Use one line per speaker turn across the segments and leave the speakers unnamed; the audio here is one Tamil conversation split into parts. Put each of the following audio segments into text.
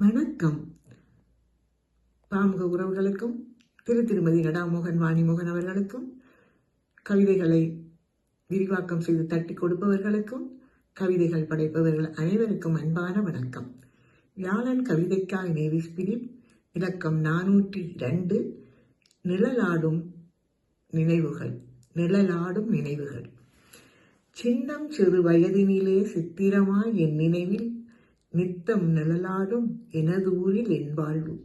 வணக்கம். பாமுக உறவுகளுக்கும் திரு திருமதி நடாமோகன் வாணிமோகன் அவர்களுக்கும் கவிதைகளை விரிவாக்கம் செய்து தட்டி கொடுப்பவர்களுக்கும் கவிதைகள் படைப்பவர்கள் அனைவருக்கும் அன்பான வணக்கம். வியாழன் கவிதைக்காய் நேவிஸ் ஸ்பிரிட் இலக்கம் நானூற்றி இரண்டு நிழலாடும் நினைவுகள் நிழலாடும் நினைவுகள். சின்னம் சிறு வயதினிலே சித்திரமாய் என் நினைவில் நித்தம் நிழலாடும் எனதூரில் என் வாழ்வு.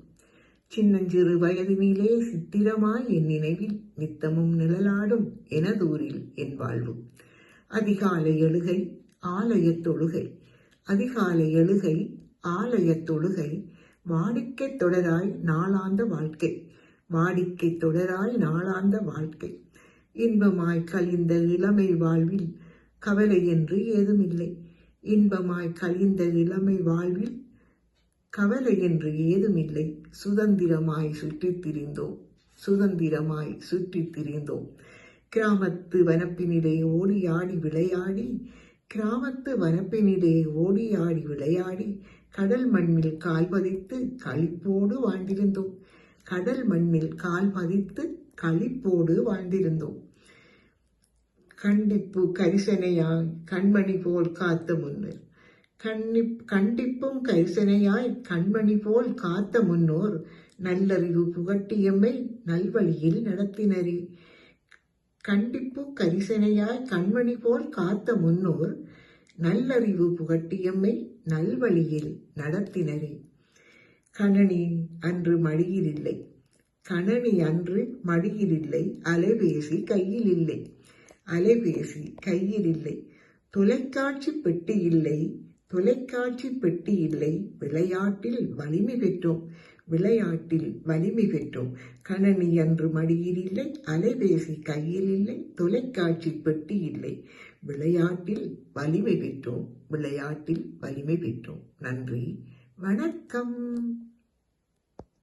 சின்னஞ்சிறு வயதினிலே சித்திரமாய் என் நினைவில் நித்தமும் நிழலாடும் எனதூரில் என் வாழ்வு. அதிகாலை எழுகை ஆலயத் தொழுகை. அதிகாலை எழுகை ஆலயத் தொழுகை. வாடிக்கை தொடராய் நாளாந்த வாழ்க்கை. வாடிக்கை தொடராய் நாளாந்த வாழ்க்கை. இன்பமாய் கழிந்த இளமை வாழ்வில் கவலை என்று ஏதுமில்லை. இன்பமாய் கழிந்த இளமை வாழ்வில் கவலை என்று ஏதுமில்லை. சுதந்திரமாய் சுற்றித் திரிந்தோம். சுதந்திரமாய் சுற்றித் திரிந்தோம். கிராமத்து வனப்பினிலே ஓடி ஆடி விளையாடி கிராமத்து வனப்பினிலே ஓடி ஆடி விளையாடி கடல் மண்ணில் கால் பதித்து களிப்போடு வாழ்ந்திருந்தோம். கடல் மண்ணில் கால் பதித்து களிப்போடு வாழ்ந்திருந்தோம். கண்டிப்பு கரிசனையாய் கண்மணி போல் காத்த முன்னர். கண்ணி கண்டிப்பும் கரிசனையாய் கண்மணி போல் காத்த முன்னோர். நல்லறிவு புகட்டியம்மை நல்வழியில் நடத்தினரே. கண்டிப்பு கரிசனையாய் கண்மணி போல் காத்த முன்னோர். நல்லறிவு புகட்டியம்மை நல்வழியில் நடத்தினரே. கணனி அன்று மடியில் இல்லை. கணனி அன்று மடியில் இல்லை. அலைபேசி கையில் இல்லை. அலைபேசி கையில் இல்லை. தொலைக்காட்சி பெட்டி இல்லை. தொலைக்காட்சி பெட்டி இல்லை. விளையாட்டில் வலிமை பெற்றோம். விளையாட்டில் வலிமை பெற்றோம். கணனி அன்று மடியில் இல்லை. அலைபேசி கையில் இல்லை. தொலைக்காட்சி பெட்டி இல்லை. விளையாட்டில் வலிமை பெற்றோம். விளையாட்டில் வலிமை பெற்றோம். நன்றி. வணக்கம்.